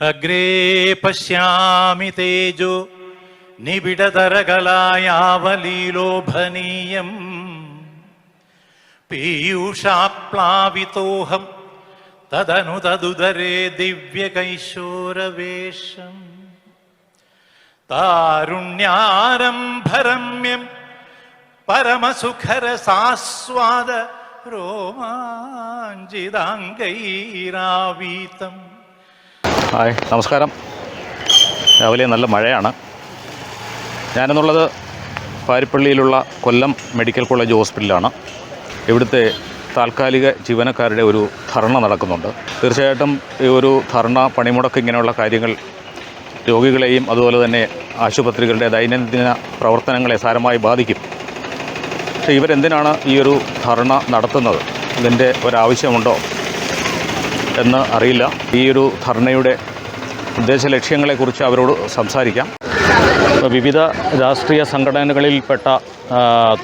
അഗ്രേ പശ്യാമി തേജോ നിബിഡതരകലായാവലീലോഭനീയം പീയൂഷാപ്ലാവിതോഹം തദനു തദുദരേ ദിവ്യകൈശോരവേഷം താരുണ്യാരംഭരമ്യം പരമസുഖരസാസ്വാദ രോമാഞ്ചിതാംഗൈരാവീതം hi നമസ്കാരം. രാവിലെ നല്ല മഴയാണ്. ഞാനെന്നുള്ളത് പാരിപ്പള്ളിയിലുള്ള കൊല്ലം മെഡിക്കൽ കോളേജ് ഹോസ്പിറ്റലാണ് ഇവിടുത്തെ താൽക്കാലിക ജീവനക്കാരുടെ ഒരു ധർണ നടക്കുന്നുണ്ട്. തീർച്ചയായിട്ടും ഈ ഒരു ധർണ പണിമുടക്ക് ഇങ്ങനെയുള്ള കാര്യങ്ങൾ രോഗികളെയും അതുപോലെ തന്നെ ആശുപത്രികളുടെ ദൈനംദിന പ്രവർത്തനങ്ങളെ സാരമായി ബാധിക്കും. പക്ഷേ ഇവരെന്തിനാണ് ഈ ഒരു ധർണ നടത്തുന്നത്? ഇതിന്റെ ഒരാവശ്യമുണ്ടോ? എന്ന് അറിയില്ല. ഈ ഒരു ധർണയുടെ ഉദ്ദേശ ലക്ഷ്യങ്ങളെക്കുറിച്ച് അവരോട് സംസാരിക്കാം. വിവിധ രാഷ്ട്രീയ സംഘടനകളിൽപ്പെട്ട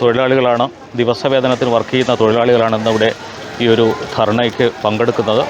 തൊഴിലാളികളാണ് ദിവസവേതനത്തിന് വർക്ക് ചെയ്യുന്ന തൊഴിലാളികളാണ് ഇന്നിവിടെ ഈ ഒരു ധർണയ്ക്ക് പങ്കെടുക്കുന്നത്.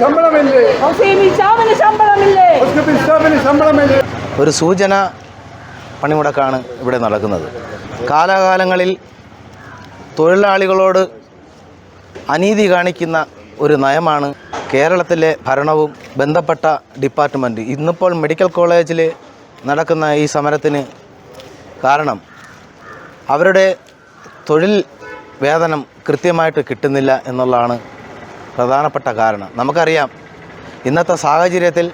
ശമ്പളമില്ലേ? ഹോസ്പിറ്റൽ സ്റ്റാഫിന് ശമ്പളമില്ലേ? ഒരു സൂചന പണിമുടക്കാണ് ഇവിടെ നടക്കുന്നത്. കാലാകാലങ്ങളിൽ തൊഴിലാളികളോട് അനീതി കാണിക്കുന്ന ഒരു നയമാണ് കേരളത്തിലെ ഭരണവും ബന്ധപ്പെട്ട ഡിപ്പാർട്ട്മെന്റ് ഇന്നിപ്പോൾ മെഡിക്കൽ കോളേജിൽ നടക്കുന്ന ഈ സമരത്തിന് കാരണം അവരുടെ തൊഴിൽ വേതനം കൃത്യമായിട്ട് കിട്ടുന്നില്ല എന്നുള്ളതാണ് പ്രധാനപ്പെട്ട കാരണം. നമുക്കറിയാം ഇന്നത്തെ സാഹചര്യത്തിൽ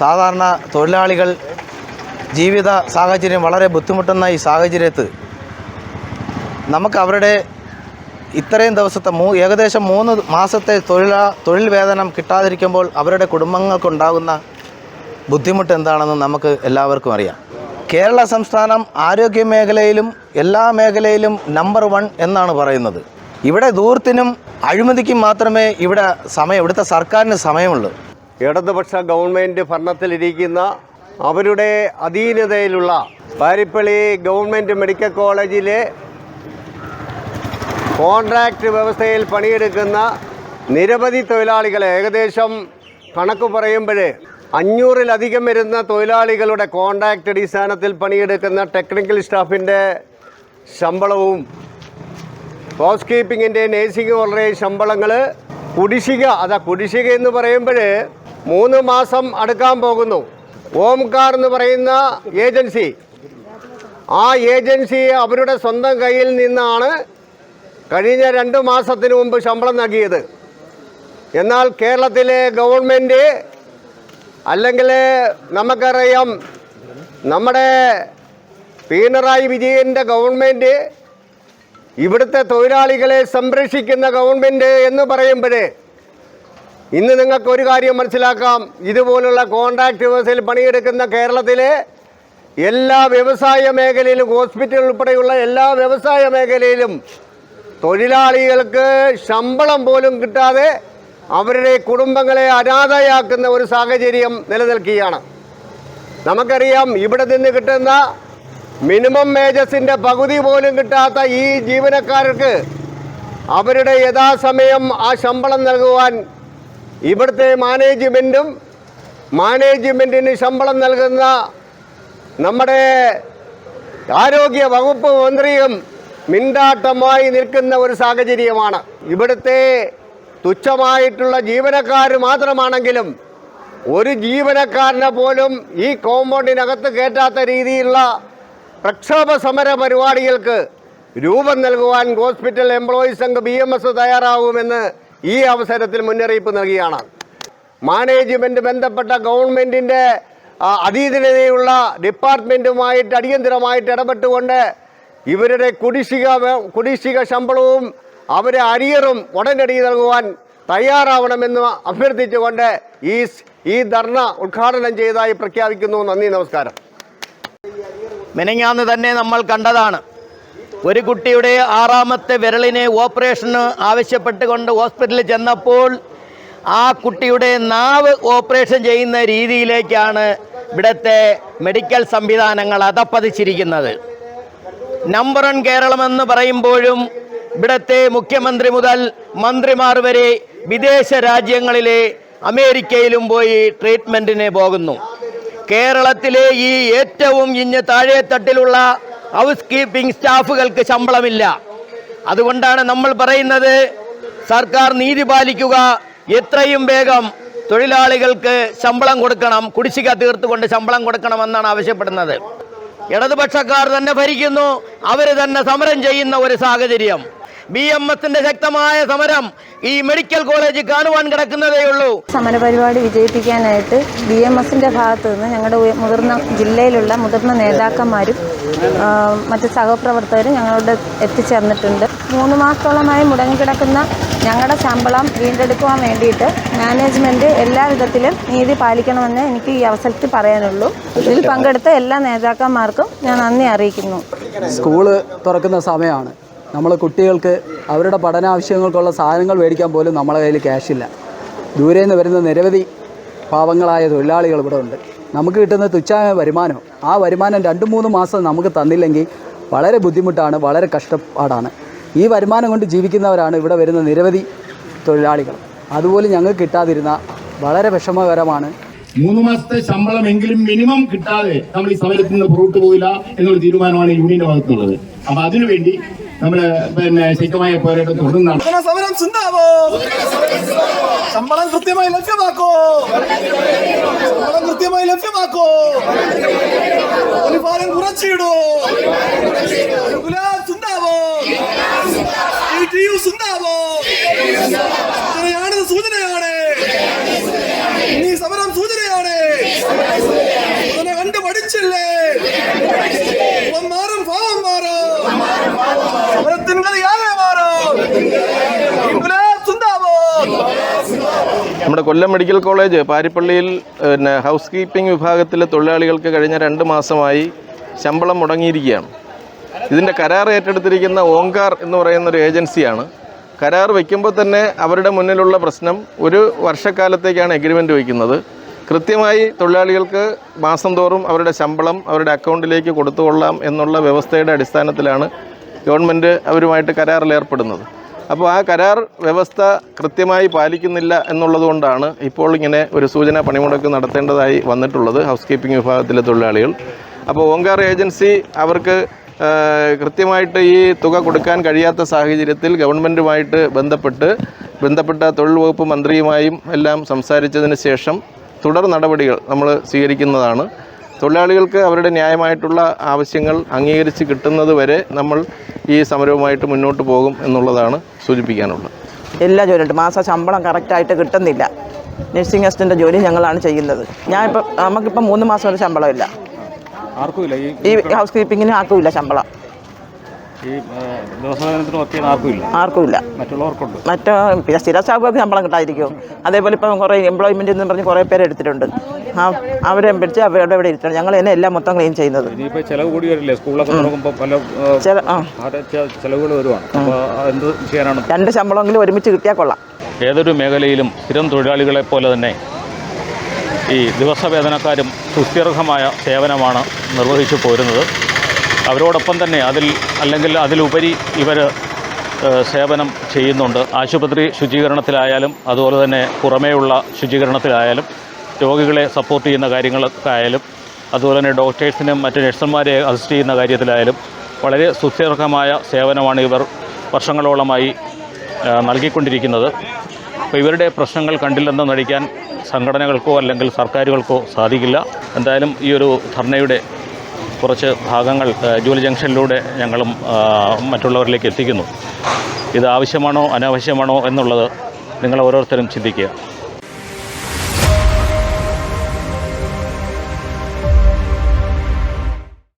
സാധാരണ തൊഴിലാളികൾ ജീവിത സാഹചര്യം വളരെ ബുദ്ധിമുട്ടുന്ന ഈ സാഹചര്യത്ത് നമുക്ക് അവരുടെ ഇത്രയും ദിവസത്തെ മൂ ഏകദേശം മൂന്ന് മാസത്തെ തൊഴിലാ തൊഴിൽ വേതനം കിട്ടാതിരിക്കുമ്പോൾ അവരുടെ കുടുംബങ്ങൾക്കുണ്ടാകുന്ന ബുദ്ധിമുട്ട് എന്താണെന്ന് നമുക്ക് എല്ലാവർക്കും അറിയാം. കേരള സംസ്ഥാനം ആരോഗ്യ മേഖലയിലും എല്ലാ മേഖലയിലും നമ്പർ വൺ എന്നാണ് പറയുന്നത്. ഇവിടെ ദൂരത്തിനും അഴിമതിക്കും മാത്രമേ ഇവിടെ സമയം ഇവിടുത്തെ സർക്കാരിന് സമയമുള്ളൂ. ഇടതുപക്ഷ ഗവൺമെന്റ് ഭരണത്തിലിരിക്കുന്ന അവരുടെ അധീനതയിലുള്ള പാരിപ്പള്ളി ഗവൺമെന്റ് മെഡിക്കൽ കോളേജിലെ കോൺട്രാക്റ്റ് വ്യവസ്ഥയിൽ പണിയെടുക്കുന്ന നിരവധി തൊഴിലാളികളെ ഏകദേശം കണക്ക് പറയുമ്പോൾ അഞ്ഞൂറിലധികം വരുന്ന തൊഴിലാളികളുടെ കോൺട്രാക്റ്റ് അടിസ്ഥാനത്തിൽ പണിയെടുക്കുന്ന ടെക്നിക്കൽ സ്റ്റാഫിന്റെ ശമ്പളവും ഹൗസ് കീപ്പിങ്ങിന്റെ നേഴ്സിംഗ് വളരെ ശമ്പളങ്ങൾ കുടിശ്ശിക അതാ കുടിശ്ശിക എന്ന് പറയുമ്പോൾ മൂന്ന് മാസം അടുക്കാൻ പോകുന്നു. ഓംകാർ എന്ന് പറയുന്ന ഏജൻസി ആ ഏജൻസി അവരുടെ സ്വന്തം കയ്യിൽ നിന്നാണ് കഴിഞ്ഞ രണ്ട് മാസത്തിന് മുമ്പ് ശമ്പളം നൽകിയത്. എന്നാൽ കേരളത്തിലെ ഗവൺമെന്റ് അല്ലെങ്കിൽ നമുക്കറിയാം നമ്മുടെ പിണറായി വിജയന്റെ ഗവൺമെന്റ് ഇവിടുത്തെ തൊഴിലാളികളെ സംരക്ഷിക്കുന്ന ഗവൺമെന്റ് എന്ന് പറയുമ്പോൾ ഇന്ന് നിങ്ങൾക്ക് ഒരു കാര്യം മനസ്സിലാക്കാം. ഇതുപോലുള്ള കോൺട്രാക്ട് വ്യവസ്ഥയിൽ പണിയെടുക്കുന്ന കേരളത്തിലെ എല്ലാ വ്യവസായ മേഖലയിലും ഹോസ്പിറ്റൽ ഉൾപ്പെടെയുള്ള എല്ലാ വ്യവസായ മേഖലയിലും തൊഴിലാളികൾക്ക് ശമ്പളം പോലും കിട്ടാതെ അവരുടെ കുടുംബങ്ങളെ അനാഥയാക്കുന്ന ഒരു സാഹചര്യം നിലനിൽക്കുകയാണ്. നമുക്കറിയാം ഇവിടെ നിന്ന് കിട്ടുന്ന മിനിമം വേജസിന്റെ പകുതി പോലും കിട്ടാത്ത ഈ ജീവനക്കാർക്ക് അവരുടെ യഥാസമയം ആ ശമ്പളം നൽകുവാൻ ഇവിടുത്തെ മാനേജ്മെന്റും മാനേജ്മെന്റിന് ശമ്പളം നൽകുന്ന നമ്മുടെ ആരോഗ്യ വകുപ്പ് മന്ത്രിയും മിണ്ടാട്ടമായി നിൽക്കുന്ന ഒരു സാഹചര്യമാണ്. ഇവിടുത്തെ തുച്ഛമായിട്ടുള്ള ജീവനക്കാർ മാത്രമാണെങ്കിലും ഒരു ജീവനക്കാരനെ പോലും ഈ കോമ്പൗണ്ടിനകത്ത് കയറ്റാത്ത രീതിയിലുള്ള പ്രക്ഷോഭ സമര പരിപാടികൾക്ക് രൂപം നൽകുവാൻ hospital employees Sangh B M S തയ്യാറാകുമെന്ന് ഈ അവസരത്തിൽ മുന്നറിയിപ്പ് നൽകിയാണ്. മാനേജ്മെന്റ് ബന്ധപ്പെട്ട ഗവൺമെന്റിന്റെ അതീതതയുള്ള ഡിപ്പാർട്ട്മെന്റുമായിട്ട് അടിയന്തരമായിട്ട് ഇടപെട്ടുകൊണ്ട് ഇവരുടെ കുടിശ്ശിക കുടിശ്ശിക ശമ്പളവും അവരെ അരിയറും ഉടനടി നൽകുവാൻ തയ്യാറാവണമെന്ന് അഭ്യർത്ഥിച്ചുകൊണ്ട് ഈ ഈ ധർണ ഉദ്ഘാടനം ചെയ്തതായി പ്രഖ്യാപിക്കുന്നു. നന്ദി നമസ്കാരം. മെനങ്ങാന്ന് തന്നെ നമ്മൾ കണ്ടതാണ്. ഒരു കുട്ടിയുടെ ആറാമത്തെ വിരളിനെ ഓപ്പറേഷന് ആവശ്യപ്പെട്ടുകൊണ്ട് ഹോസ്പിറ്റലിൽ ചെന്നപ്പോൾ ആ കുട്ടിയുടെ നാവ് ഓപ്പറേഷൻ ചെയ്യുന്ന രീതിയിലേക്കാണ് ഇവിടുത്തെ മെഡിക്കൽ സംവിധാനങ്ങൾ അതപ്പതിച്ചിരിക്കുന്നത്. നമ്പർ വൺ കേരളമെന്ന് പറയുമ്പോഴും ഇവിടുത്തെ മുഖ്യമന്ത്രി മുതൽ മന്ത്രിമാർ വരെ വിദേശ രാജ്യങ്ങളിലെ അമേരിക്കയിലും പോയി ട്രീറ്റ്മെന്റിന് പോകുന്നു. കേരളത്തിലെ ഈ ഏറ്റവും ഇഞ്ഞ് താഴെത്തട്ടിലുള്ള ഹൗസ് കീപ്പിംഗ് സ്റ്റാഫുകൾക്ക് ശമ്പളമില്ല. അതുകൊണ്ടാണ് നമ്മൾ പറയുന്നത് സർക്കാർ നീതി പാലിക്കുക എത്രയും വേഗം തൊഴിലാളികൾക്ക് ശമ്പളം കൊടുക്കണം കുടിശ്ശിക തീർത്തുകൊണ്ട് ശമ്പളം കൊടുക്കണമെന്നാണ് ആവശ്യപ്പെടുന്നത്. ഇടതുപക്ഷക്കാർ തന്നെ ഭരിക്കുന്നു അവർ തന്നെ സമരം ചെയ്യുന്ന ഒരു സാഹചര്യം. ബി എം എസിന്റെ ശക്തമായ സമരം ഈ മെഡിക്കൽ കോളേജ് കാണുവാൻ കിടക്കുന്നതേ ഉള്ളൂ. സമരപരിപാടി വിജയിപ്പിക്കാനായിട്ട് ബി എം എസിന്റെ ഭാഗത്തു നിന്ന് ഞങ്ങളുടെ മുതിർന്ന ജില്ലയിലുള്ള മുതിർന്ന നേതാക്കന്മാരും മറ്റ് സഹപ്രവർത്തകരും ഞങ്ങളോട് എത്തിച്ചേർന്നിട്ടുണ്ട്. മൂന്ന് മാസത്തോളമായി മുടങ്ങിക്കിടക്കുന്ന ഞങ്ങളുടെ ശമ്പളം വീണ്ടെടുക്കുവാൻ വേണ്ടിയിട്ട് മാനേജ്മെന്റ് എല്ലാ വിധത്തിലും നീതി പാലിക്കണമെന്ന് എനിക്ക് ഈ അവസരത്തിൽ പറയാനുള്ളൂ. ഇതിൽ പങ്കെടുത്ത എല്ലാ നേതാക്കന്മാർക്കും ഞാൻ നന്ദി അറിയിക്കുന്നു. സ്കൂൾ തുറക്കുന്ന സമയമാണ്. നമ്മൾ കുട്ടികൾക്ക് അവരുടെ പഠനാവശ്യങ്ങൾക്കുള്ള സാധനങ്ങൾ മേടിക്കാൻ പോലും നമ്മളെ കയ്യിൽ ക്യാഷില്ല ദൂരെ നിന്ന് വരുന്ന നിരവധി പാവങ്ങളായ തൊഴിലാളികൾ ഇവിടെ ഉണ്ട്. നമുക്ക് കിട്ടുന്ന തുച്ഛമായ വരുമാനം ആ വരുമാനം രണ്ട് മൂന്ന് മാസം നമുക്ക് തന്നില്ലെങ്കിൽ വളരെ ബുദ്ധിമുട്ടാണ് വളരെ കഷ്ടപ്പാടാണ്. ഈ വരുമാനം കൊണ്ട് ജീവിക്കുന്നവരാണ് ഇവിടെ വരുന്ന നിരവധി തൊഴിലാളികൾ. അതുപോലെ ഞങ്ങൾക്ക് കിട്ടാതിരുന്ന വളരെ വിഷമകരമാണ്. മൂന്ന് മാസത്തെ ശമ്പളം എങ്കിലും മിനിമം കിട്ടാതെ നമ്മൾ ഈ സമരത്തിൽ നിന്ന് പുറത്തു പോയില്ല എന്നൊരു തീരുമാനമാണ് യൂണിയന്റെ ഭാഗത്തുള്ളത്. അപ്പൊ അതിനുവേണ്ടി നമ്മൾ പിന്നെ ശക്തമായ പോരാട്ടം തുടർന്നാണ് സമരം ചിന്താവോ ശമ്പളം കൃത്യമായി ലഭ്യമാക്കോ. ശമ്പളം കൃത്യമായി ലഭ്യമാക്കോ. അനുഭാരം കുറച്ചിടൂ. നമ്മുടെ കൊല്ലം മെഡിക്കൽ കോളേജ് പാരിപ്പള്ളിയിൽ പിന്നെ ഹൗസ് കീപ്പിംഗ് വിഭാഗത്തിലെ തൊഴിലാളികൾക്ക് കഴിഞ്ഞ രണ്ട് മാസമായി ശമ്പളം മുടങ്ങിയിരിക്കുകയാണ്. ഇതിന്റെ കരാർ ഏറ്റെടുത്തിരിക്കുന്ന ഓങ്കാർ എന്ന് പറയുന്ന ഒരു ഏജൻസിയാണ്. കരാർ വയ്ക്കുമ്പോൾ തന്നെ അവരുടെ മുന്നിലുള്ള പ്രശ്നം ഒരു വർഷക്കാലത്തേക്കാണ് എഗ്രിമെന്റ് വയ്ക്കുന്നത്. കൃത്യമായി തൊഴിലാളികൾക്ക് മാസം തോറും അവരുടെ ശമ്പളം അവരുടെ അക്കൗണ്ടിലേക്ക് കൊടുത്തുകൊള്ളാം എന്നുള്ള വ്യവസ്ഥയുടെ അടിസ്ഥാനത്തിലാണ് ഗവൺമെന്റ് അവരുമായിട്ട് കരാറിൽ ഏർപ്പെടുന്നത്. അപ്പോൾ ആ കരാർ വ്യവസ്ഥ കൃത്യമായി പാലിക്കുന്നില്ല എന്നുള്ളതുകൊണ്ടാണ് ഇപ്പോൾ ഇങ്ങനെ ഒരു സൂചന പണിമുടക്ക് നടത്തേണ്ടതായി വന്നിട്ടുള്ളത് ഹൗസ് കീപ്പിംഗ് വിഭാഗത്തിലെ തൊഴിലാളികൾ. അപ്പോൾ ഓങ്കാർ ഏജൻസി അവർക്ക് കൃത്യമായിട്ട് ഈ തുക കൊടുക്കാൻ കഴിയാത്ത സാഹചര്യത്തിൽ ഗവൺമെന്റുമായിട്ട് ബന്ധപ്പെട്ട് ബന്ധപ്പെട്ട തൊഴിൽ വകുപ്പ് മന്ത്രിയുമായും എല്ലാം സംസാരിച്ചതിന് ശേഷം തുടർ നടപടികൾ നമ്മൾ സ്വീകരിക്കുന്നതാണ്. തൊഴിലാളികൾക്ക് അവരുടെ ന്യായമായിട്ടുള്ള ആവശ്യങ്ങൾ അംഗീകരിച്ച് കിട്ടുന്നത് വരെ നമ്മൾ ഈ സമരവുമായിട്ട് മുന്നോട്ട് പോകും എന്നുള്ളതാണ് സൂചിപ്പിക്കാനുള്ളത്. എല്ലാ ജോലിയുണ്ട്. മാസ ശമ്പളം കറക്റ്റായിട്ട് കിട്ടുന്നില്ല. നഴ്സിംഗ് അസിസ്റ്റന്റ് ജോലി ഞങ്ങളാണ് ചെയ്യുന്നത്. ഞാൻ ഇപ്പം നമുക്കിപ്പം മൂന്ന് മാസം ഒരു ശമ്പളമില്ല ആർക്കുമില്ല ഈ ഈ ഹൗസ് കീപ്പിങ്ങിന് ആർക്കുമില്ല ശമ്പളം. ആർക്കുമില്ല ആർക്കുമില്ല മറ്റുള്ളവർക്കുണ്ട്. മറ്റോ പിന്നെ സ്ഥിര സ്റ്റാഫുകൾക്ക് ശമ്പളം കിട്ടാതിരിക്കും അതേപോലെ ഇപ്പം കുറേ എംപ്ലോയ്മെന്റ് എന്ന് പറഞ്ഞ് കുറേ പേര് എടുത്തിട്ടുണ്ട്. ആ അവരെ പിടിച്ച് അവരുടെ ഇവിടെ ഇരുത്തണം. ഞങ്ങൾ തന്നെ എല്ലാം മൊത്തം ക്ലീൻ ചെയ്യുന്നത്. ഇനിയിപ്പോൾ ചിലവ് കൂടി വരില്ലേ? സ്കൂളൊക്കെ തുടങ്ങുമ്പോൾ പല ചില ആ. ചിലവുകൾ വരുവാണ്. അപ്പോൾ എന്ത് ചെയ്യാനാണ്? രണ്ട് ശമ്പളമെങ്കിലും ഒരുമിച്ച് കിട്ടിയാൽ കൊള്ളാം. ഏതൊരു മേഖലയിലും സ്ഥിരം തൊഴിലാളികളെ പോലെ തന്നെ ഈ ദിവസവേതനക്കാരും സുസ്ഥിർഹമായ സേവനമാണ് നിർവഹിച്ചു പോരുന്നത്. അവരോടൊപ്പം തന്നെ അതിൽ അല്ലെങ്കിൽ അതിലുപരി ഇവർ സേവനം ചെയ്യുന്നുണ്ട്. ആശുപത്രി ശുചീകരണത്തിലായാലും അതുപോലെ തന്നെ പുറമേയുള്ള ശുചീകരണത്തിലായാലും രോഗികളെ സപ്പോർട്ട് ചെയ്യുന്ന കാര്യങ്ങൾക്കായാലും അതുപോലെ തന്നെ ഡോക്ടേഴ്സിനും മറ്റ് നഴ്സുമാരെ അസിസ്റ്റ് ചെയ്യുന്ന കാര്യത്തിലായാലും വളരെ സുസ്ഥിർഹമായ സേവനമാണ് ഇവർ വർഷങ്ങളോളമായി നൽകിക്കൊണ്ടിരിക്കുന്നത്. അപ്പോൾ ഇവരുടെ പ്രശ്നങ്ങൾ കണ്ടില്ലെന്ന് നടിക്കാൻ സംഘടനകൾക്കോ അല്ലെങ്കിൽ സർക്കാരുകൾക്കോ സാധിക്കില്ല. എന്തായാലും ഈ ഒരു ധർണയുടെ കുറച്ച് ഭാഗങ്ങൾ ജൂലി ജംഗ്ഷനിലൂടെ ഞങ്ങളും മറ്റുള്ളവരിലേക്ക് എത്തിക്കുന്നു. ഇത് ആവശ്യമാണോ അനാവശ്യമാണോ എന്നുള്ളത് നിങ്ങൾ ഓരോരുത്തരും ചിന്തിക്കുക.